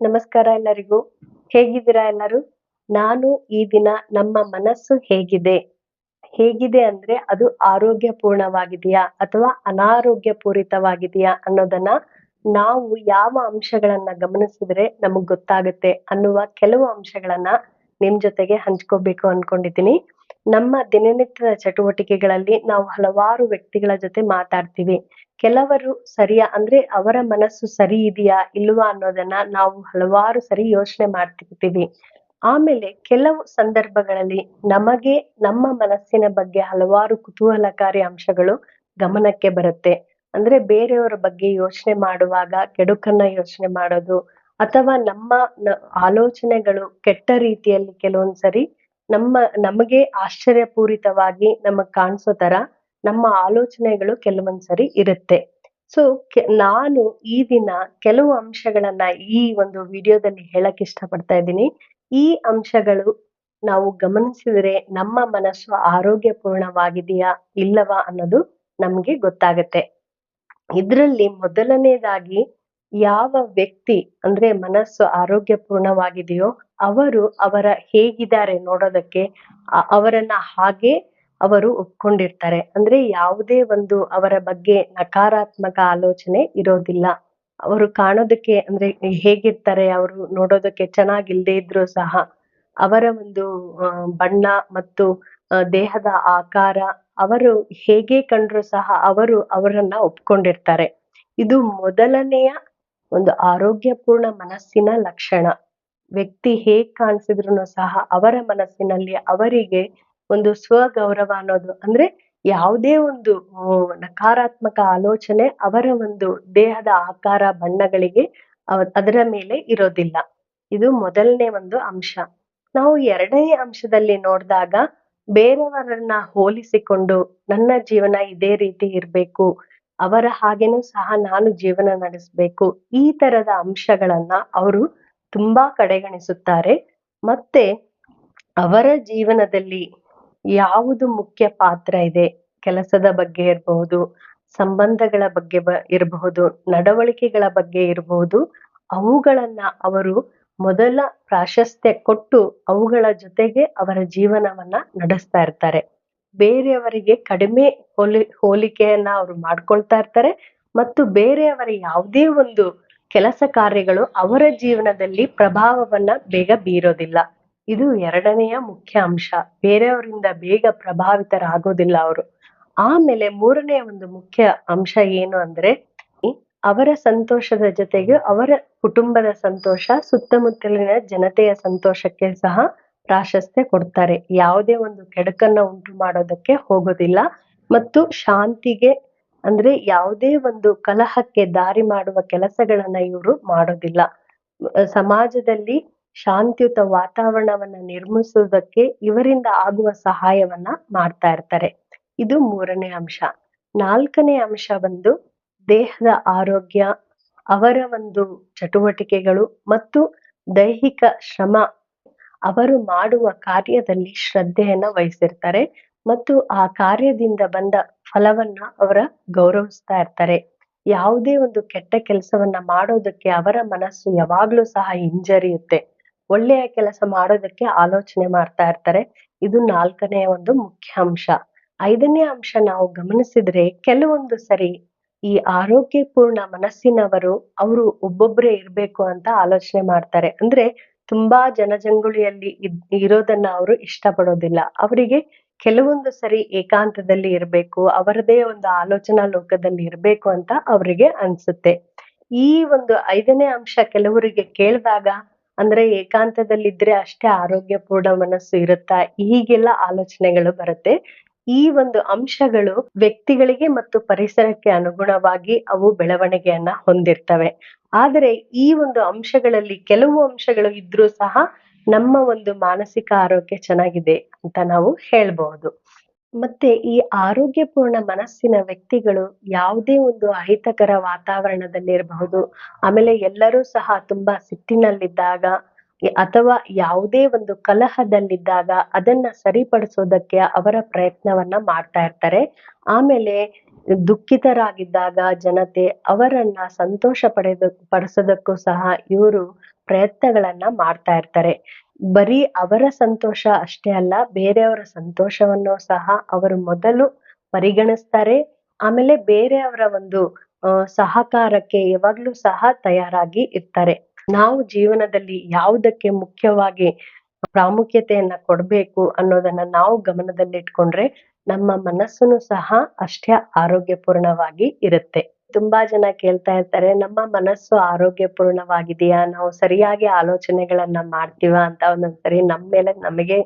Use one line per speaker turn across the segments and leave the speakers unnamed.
ನಮಸ್ಕಾರ ಎಲ್ಲರಿಗೂ. ಹೇಗಿದ್ದೀರಾ ಎಲ್ಲರೂ? ನಾನು ಈ ದಿನ ನಮ್ಮ ಮನಸ್ಸು ಹೇಗಿದೆ. ಹೇಗಿದೆ ಅಂದ್ರೆ ಅದು ಆರೋಗ್ಯಪೂರ್ಣವಾಗಿದೆಯಾ ಅಥವಾ ಅನಾರೋಗ್ಯ ಪೂರಿತವಾಗಿದೆಯಾ ಅನ್ನೋದನ್ನ ನಾವು ಯಾವ ಅಂಶಗಳನ್ನ ಗಮನಿಸಿದ್ರೆ ನಮಗ್ ಗೊತ್ತಾಗುತ್ತೆ ಅನ್ನುವ ಕೆಲವು ಅಂಶಗಳನ್ನ ನಿಮ್ ಜೊತೆಗೆ ಹಂಚ್ಕೋಬೇಕು ಅನ್ಕೊಂಡಿದ್ದೀನಿ. ನಮ್ಮ ದಿನನಿತ್ಯದ ಚಟುವಟಿಕೆಗಳಲ್ಲಿ ನಾವು ಹಲವಾರು ವ್ಯಕ್ತಿಗಳ ಜೊತೆ ಮಾತಾಡ್ತೀವಿ. ಕೆಲವರು ಸರಿಯ ಅಂದ್ರೆ ಅವರ ಮನಸ್ಸು ಸರಿ ಇದೆಯಾ ಇಲ್ವಾ ಅನ್ನೋದನ್ನ ನಾವು ಹಲವಾರು ಸರಿ ಯೋಚನೆ ಮಾಡ್ತಿರ್ತೀವಿ. ಆಮೇಲೆ ಕೆಲವು ಸಂದರ್ಭಗಳಲ್ಲಿ ನಮಗೆ ನಮ್ಮ ಮನಸ್ಸಿನ ಬಗ್ಗೆ ಹಲವಾರು ಕುತೂಹಲಕಾರಿ ಅಂಶಗಳು ಗಮನಕ್ಕೆ ಬರುತ್ತೆ. ಅಂದ್ರೆ ಬೇರೆಯವರ ಬಗ್ಗೆ ಯೋಚನೆ ಮಾಡುವಾಗ ಕೆಡುಕನ್ನ ಯೋಚನೆ ಮಾಡೋದು ಅಥವಾ ನಮ್ಮ ಆಲೋಚನೆಗಳು ಕೆಟ್ಟ ರೀತಿಯಲ್ಲಿ ಕೆಲವೊಂದ್ಸರಿ ನಮ್ಮ, ನಮಗೆ ಆಶ್ಚರ್ಯಪೂರಿತವಾಗಿ ನಮಗ್ ಕಾಣಿಸೋ ತರ ನಮ್ಮ ಆಲೋಚನೆಗಳು ಕೆಲವೊಂದ್ಸರಿ ಇರುತ್ತೆ. ಸೊ ನಾನು ಈ ದಿನ ಕೆಲವು ಅಂಶಗಳನ್ನ ಈ ಒಂದು ವಿಡಿಯೋದಲ್ಲಿ ಹೇಳಕ್ ಇಷ್ಟಪಡ್ತಾ ಇದ್ದೀನಿ. ಈ ಅಂಶಗಳು ನಾವು ಗಮನಿಸಿದ್ರೆ ನಮ್ಮ ಮನಸ್ಸು ಆರೋಗ್ಯಪೂರ್ಣವಾಗಿದೆಯಾ ಇಲ್ಲವಾ ಅನ್ನೋದು ನಮ್ಗೆ ಗೊತ್ತಾಗತ್ತೆ. ಇದ್ರಲ್ಲಿ ಮೊದಲನೇದಾಗಿ ಯಾವ ವ್ಯಕ್ತಿ ಅಂದ್ರೆ ಮನಸ್ಸು ಆರೋಗ್ಯಪೂರ್ಣವಾಗಿದೆಯೋ ಅವರು ಅವರ ಹೇಗಿದ್ದಾರೆ ನೋಡೋದಕ್ಕೆ ಅವರನ್ನ ಹಾಗೆ ಅವರು ಒಪ್ಕೊಂಡಿರ್ತಾರೆ. ಅಂದ್ರೆ ಯಾವುದೇ ಒಂದು ಅವರ ಬಗ್ಗೆ ನಕಾರಾತ್ಮಕ ಆಲೋಚನೆ ಇರೋದಿಲ್ಲ. ಅವರು ಕಾಣೋದಕ್ಕೆ ಅಂದ್ರೆ ಹೇಗಿರ್ತಾರೆ, ಅವರು ನೋಡೋದಕ್ಕೆ ಚೆನ್ನಾಗಿಲ್ದೇ ಇದ್ರು ಸಹ ಅವರ ಒಂದು ಬಣ್ಣ ಮತ್ತು ದೇಹದ ಆಕಾರ ಅವರು ಹೇಗೆ ಕಂಡ್ರು ಸಹ ಅವರು ಅವರನ್ನ ಒಪ್ಕೊಂಡಿರ್ತಾರೆ. ಇದು ಮೊದಲನೆಯ ಒಂದು ಆರೋಗ್ಯಪೂರ್ಣ ಮನಸ್ಸಿನ ಲಕ್ಷಣ. ವ್ಯಕ್ತಿ ಹೇಗ್ ಕಾಣಿಸಿದ್ರು ಸಹ ಅವರ ಮನಸ್ಸಿನಲ್ಲಿ ಅವರಿಗೆ ಒಂದು ಸ್ವಗೌರವ ಅನ್ನೋದು ಅಂದ್ರೆ ಯಾವುದೇ ಒಂದು ನಕಾರಾತ್ಮಕ ಆಲೋಚನೆ ಅವರ ಒಂದು ದೇಹದ ಆಕಾರ, ಬಣ್ಣಗಳಿಗೆ ಅದರ ಮೇಲೆ ಇರೋದಿಲ್ಲ. ಇದು ಮೊದಲನೇ ಒಂದು ಅಂಶ. ನಾವು ಎರಡನೇ ಅಂಶದಲ್ಲಿ ನೋಡಿದಾಗ ಬೇರೆಯವರನ್ನ ಹೋಲಿಸಿಕೊಂಡು ನನ್ನ ಜೀವನ ಇದೇ ರೀತಿ ಇರ್ಬೇಕು ಅವರ ಹಾಗೆನೂ ಸಹ ನಾನು ಜೀವನ ನಡೆಸಬೇಕು. ಈ ತರದ ಅಂಶಗಳನ್ನ ಅವರು ತುಂಬಾ ಕಡೆಗಣಿಸುತ್ತಾರೆ. ಮತ್ತೆ ಅವರ ಜೀವನದಲ್ಲಿ ಯಾವುದು ಮುಖ್ಯ ಪಾತ್ರ ಇದೆ? ಕೆಲಸದ ಬಗ್ಗೆ ಇರಬಹುದು ಸಂಬಂಧಗಳ ಬಗ್ಗೆ ಬ ಇರಬಹುದು ನಡವಳಿಕೆಗಳ ಬಗ್ಗೆ ಇರಬಹುದು ಅವುಗಳನ್ನ ಅವರು ಮೊದಲ ಪ್ರಾಶಸ್ತ್ಯ ಕೊಟ್ಟು ಅವುಗಳ ಜೊತೆಗೆ ಅವರ ಜೀವನವನ್ನ ನಡೆಸ್ತಾ ಇರ್ತಾರೆ. ಬೇರೆಯವರಿಗೆ ಕಡಿಮೆ ಹೋಲಿ, ಹೋಲಿಕೆಯನ್ನ ಅವರು ಮಾಡ್ಕೊಳ್ತಾ ಇರ್ತಾರೆ ಮತ್ತು ಬೇರೆಯವರ ಯಾವುದೇ ಒಂದು ಕೆಲಸ ಕಾರ್ಯಗಳು ಅವರ ಜೀವನದಲ್ಲಿ ಪ್ರಭಾವವನ್ನ ಬೇಗ ಬೀರೋದಿಲ್ಲ. ಇದು ಎರಡನೆಯ ಮುಖ್ಯ ಅಂಶ. ಬೇರೆಯವರಿಂದ ಬೇಗ ಪ್ರಭಾವಿತರಾಗೋದಿಲ್ಲ ಅವರು. ಆಮೇಲೆ ಮೂರನೆಯ ಒಂದು ಮುಖ್ಯ ಅಂಶ ಏನು ಅಂದ್ರೆ, ಅವರ ಸಂತೋಷದ ಜೊತೆಗೆ ಅವರ ಕುಟುಂಬದ ಸಂತೋಷ, ಸುತ್ತಮುತ್ತಲಿನ ಜನತೆಯ ಸಂತೋಷಕ್ಕೆ ಸಹ ಪ್ರಾಶಸ್ತ್ಯ ಕೊಡ್ತಾರೆ. ಯಾವುದೇ ಒಂದು ಕೆಡುಕನ್ನ ಉಂಟು ಮಾಡೋದಕ್ಕೆ ಹೋಗೋದಿಲ್ಲ. ಮತ್ತು ಶಾಂತಿಗೆ ಅಂದ್ರೆ ಯಾವುದೇ ಒಂದು ಕಲಹಕ್ಕೆ ದಾರಿ ಮಾಡುವ ಕೆಲಸಗಳನ್ನ ಇವರು ಮಾಡೋದಿಲ್ಲ. ಸಮಾಜದಲ್ಲಿ ಶಾಂತಿಯುತ ವಾತಾವರಣವನ್ನ ನಿರ್ಮಿಸುವುದಕ್ಕೆ ಇವರಿಂದ ಆಗುವ ಸಹಾಯವನ್ನ ಮಾಡ್ತಾ ಇರ್ತಾರೆ. ಇದು ಮೂರನೇ ಅಂಶ. ನಾಲ್ಕನೇ ಅಂಶ ಬಂದು ದೇಹದ ಆರೋಗ್ಯ, ಅವರ ಒಂದು ಚಟುವಟಿಕೆಗಳು ಮತ್ತು ದೈಹಿಕ ಶ್ರಮ ಅವರು ಮಾಡುವ ಕಾರ್ಯದಲ್ಲಿ ಶ್ರದ್ಧೆಯನ್ನ ವಹಿಸಿರ್ತಾರೆ ಮತ್ತು ಆ ಕಾರ್ಯದಿಂದ ಬಂದ ಫಲವನ್ನ ಅವರ ಗೌರವಿಸ್ತಾ ಇರ್ತಾರೆ. ಯಾವುದೇ ಒಂದು ಕೆಟ್ಟ ಕೆಲಸವನ್ನ ಮಾಡೋದಕ್ಕೆ ಅವರ ಮನಸ್ಸು ಯಾವಾಗ್ಲೂ ಸಹ ಹಿಂಜರಿಯುತ್ತೆ. ಒಳ್ಳೆಯ ಕೆಲಸ ಮಾಡೋದಕ್ಕೆ ಆಲೋಚನೆ ಮಾಡ್ತಾ ಇರ್ತಾರೆ. ಇದು ನಾಲ್ಕನೆಯ ಒಂದು ಮುಖ್ಯ ಅಂಶ. ಐದನೇ ಅಂಶ ನಾವು ಗಮನಿಸಿದ್ರೆ ಕೆಲವೊಂದು ಸರಿ ಈ ಆರೋಗ್ಯಪೂರ್ಣ ಮನಸ್ಸಿನವರು ಅವರು ಒಬ್ಬೊಬ್ಬರೇ ಇರ್ಬೇಕು ಅಂತ ಆಲೋಚನೆ ಮಾಡ್ತಾರೆ. ಅಂದ್ರೆ ತುಂಬಾ ಜನಜಂಗುಳಿಯಲ್ಲಿ ಇರೋದನ್ನ ಅವರು ಇಷ್ಟಪಡೋದಿಲ್ಲ. ಅವರಿಗೆ ಕೆಲವೊಂದು ಸರಿ ಏಕಾಂತದಲ್ಲಿ ಇರ್ಬೇಕು, ಅವರದೇ ಒಂದು ಆಲೋಚನಾ ಲೋಕದಲ್ಲಿ ಇರ್ಬೇಕು ಅಂತ ಅವರಿಗೆ ಅನ್ಸುತ್ತೆ. ಈ ಒಂದು ಐದನೇ ಅಂಶ ಕೆಲವರಿಗೆ ಕೇಳಿದಾಗ, ಅಂದ್ರೆ ಏಕಾಂತದಲ್ಲಿದ್ರೆ ಅಷ್ಟೇ ಆರೋಗ್ಯಪೂರ್ಣ ಮನಸ್ಸು ಇರುತ್ತಾ? ಹೀಗೆಲ್ಲ ಆಲೋಚನೆಗಳು ಬರುತ್ತೆ. ಈ ಒಂದು ಅಂಶಗಳು ವ್ಯಕ್ತಿಗಳಿಗೆ ಮತ್ತು ಪರಿಸರಕ್ಕೆ ಅನುಗುಣವಾಗಿ ಅವು ಬೆಳವಣಿಗೆಯನ್ನ ಹೊಂದಿರ್ತವೆ. ಆದರೆ ಈ ಒಂದು ಅಂಶಗಳಲ್ಲಿ ಕೆಲವು ಅಂಶಗಳು ಇದ್ರೂ ಸಹ ನಮ್ಮ ಒಂದು ಮಾನಸಿಕ ಆರೋಗ್ಯ ಚೆನ್ನಾಗಿದೆ ಅಂತ ನಾವು ಹೇಳ್ಬಹುದು ಮತ್ತೆ ಈ ಆರೋಗ್ಯಪೂರ್ಣ ಮನಸ್ಸಿನ ವ್ಯಕ್ತಿಗಳು ಯಾವುದೇ ಒಂದು ಅಹಿತಕರ ವಾತಾವರಣದಲ್ಲಿ ಇರಬಹುದು ಆಮೇಲೆ ಎಲ್ಲರೂ ಸಹ ತುಂಬಾ ಸಿಟ್ಟಿನಲ್ಲಿದ್ದಾಗ ಅಥವಾ ಯಾವುದೇ ಒಂದು ಕಲಹದಲ್ಲಿದ್ದಾಗ ಅದನ್ನ ಸರಿಪಡಿಸೋದಕ್ಕೆ ಅವರ ಪ್ರಯತ್ನವನ್ನ ಮಾಡ್ತಾ ಇರ್ತಾರೆ. ಆಮೇಲೆ ದುಃಖಿತರಾಗಿದ್ದಾಗ ಜನತೆ ಅವರನ್ನ ಸಂತೋಷ ಪಡೆದು, ಪಡಿಸೋದಕ್ಕೂ ಸಹ ಇವರು ಪ್ರಯತ್ನಗಳನ್ನ ಮಾಡ್ತಾ ಇರ್ತಾರೆ. ಬರೀ ಅವರ ಸಂತೋಷ ಅಷ್ಟೇ ಅಲ್ಲ, ಬೇರೆಯವರ ಸಂತೋಷವನ್ನು ಸಹ ಅವರು ಮೊದಲು ಪರಿಗಣಿಸ್ತಾರೆ. ಆಮೇಲೆ ಬೇರೆಯವರ ಒಂದು ಸಹಕಾರಕ್ಕೆ ಯಾವಾಗ್ಲೂ ಸಹ ತಯಾರಾಗಿ ಇರ್ತಾರೆ. ನಾವು ಜೀವನದಲ್ಲಿ ಯಾವುದಕ್ಕೆ ಮುಖ್ಯವಾಗಿ ಪ್ರಾಮುಖ್ಯತೆಯನ್ನ ಕೊಡ್ಬೇಕು ಅನ್ನೋದನ್ನ ನಾವು ಗಮನದಲ್ಲಿಟ್ಕೊಂಡ್ರೆ ನಮ್ಮ ಮನಸ್ಸುನು ಸಹ ಅಷ್ಟೇ ಆರೋಗ್ಯಪೂರ್ಣವಾಗಿ ಇರುತ್ತೆ. ತುಂಬಾ ಜನ ಕೇಳ್ತಾ ಇರ್ತಾರೆ, ನಮ್ಮ ಮನಸ್ಸು ಆರೋಗ್ಯಪೂರ್ಣವಾಗಿದೆಯಾ? ನಾವು ಸರಿಯಾಗಿ ಆಲೋಚನೆಗಳನ್ನ ಮಾಡ್ತೀವ ಅಂತ ಒಂದೊಂದ್ಸರಿ ನಮ್ಮ ಮೇಲೆ ನಮಗೆ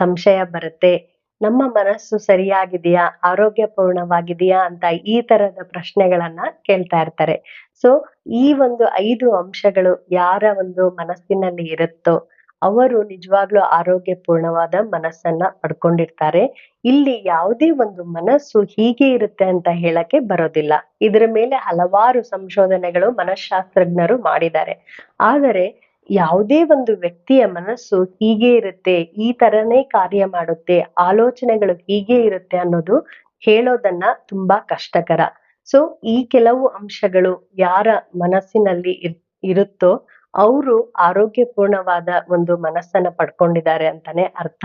ಸಂಶಯ ಬರುತ್ತೆ. ನಮ್ಮ ಮನಸ್ಸು ಸರಿಯಾಗಿದೆಯಾ, ಆರೋಗ್ಯಪೂರ್ಣವಾಗಿದೆಯಾ ಅಂತ ಈ ತರದ ಪ್ರಶ್ನೆಗಳನ್ನ ಕೇಳ್ತಾ ಇರ್ತಾರೆ. ಸೊ ಈ ಒಂದು ಐದು ಅಂಶಗಳು ಯಾರ ಒಂದು ಮನಸ್ಸಿನಲ್ಲಿ ಇರುತ್ತೋ, ಅವರು ನಿಜವಾಗ್ಲೂ ಆರೋಗ್ಯಪೂರ್ಣವಾದ ಮನಸ್ಸನ್ನ ಪಡ್ಕೊಂಡಿರ್ತಾರೆ. ಇಲ್ಲಿ ಯಾವುದೇ ಒಂದು ಮನಸ್ಸು ಹೀಗೆ ಇರುತ್ತೆ ಅಂತ ಹೇಳಕ್ಕೆ ಬರೋದಿಲ್ಲ. ಇದರ ಮೇಲೆ ಹಲವಾರು ಸಂಶೋಧನೆಗಳು ಮನಃಶಾಸ್ತ್ರಜ್ಞರು ಮಾಡಿದ್ದಾರೆ. ಆದರೆ ಯಾವುದೇ ಒಂದು ವ್ಯಕ್ತಿಯ ಮನಸ್ಸು ಹೀಗೆ ಇರುತ್ತೆ, ಈ ತರನೇ ಕಾರ್ಯ ಮಾಡುತ್ತೆ, ಆಲೋಚನೆಗಳು ಹೀಗೆ ಇರುತ್ತೆ ಅನ್ನೋದು ಹೇಳೋದನ್ನ ತುಂಬಾ ಕಷ್ಟಕರ. ಸೊ ಈ ಕೆಲವು ಅಂಶಗಳು ಯಾರ ಮನಸ್ಸಿನಲ್ಲಿ ಇರ್- ಇರುತ್ತೋ ಅವರು ಆರೋಗ್ಯಪೂರ್ಣವಾದ ಒಂದು ಮನಸ್ಸನ್ನ ಪಡ್ಕೊಂಡಿದ್ದಾರೆ ಅಂತಾನೆ ಅರ್ಥ.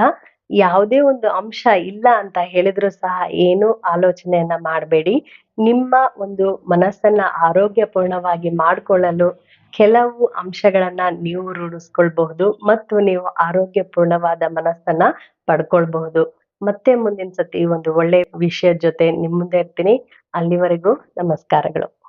ಯಾವುದೇ ಒಂದು ಅಂಶ ಇಲ್ಲ ಅಂತ ಹೇಳಿದ್ರು ಸಹ ಏನು ಆಲೋಚನೆಯನ್ನ ಮಾಡಬೇಡಿ. ನಿಮ್ಮ ಒಂದು ಮನಸ್ಸನ್ನ ಆರೋಗ್ಯಪೂರ್ಣವಾಗಿ ಮಾಡ್ಕೊಳ್ಳಲು ಕೆಲವು ಅಂಶಗಳನ್ನ ನೀವು ರೂಢಿಸ್ಕೊಳ್ಬಹುದು ಮತ್ತು ನೀವು ಆರೋಗ್ಯಪೂರ್ಣವಾದ ಮನಸ್ಸನ್ನ ಪಡ್ಕೊಳ್ಬಹುದು. ಮತ್ತೆ ಮುಂದಿನ ಸತಿ ಒಂದು ಒಳ್ಳೆ ವಿಷಯದ ಜೊತೆ ನಿಮ್ಮ ಮುಂದೆ ಇರ್ತೀನಿ. ಅಲ್ಲಿವರೆಗೂ ನಮಸ್ಕಾರಗಳು.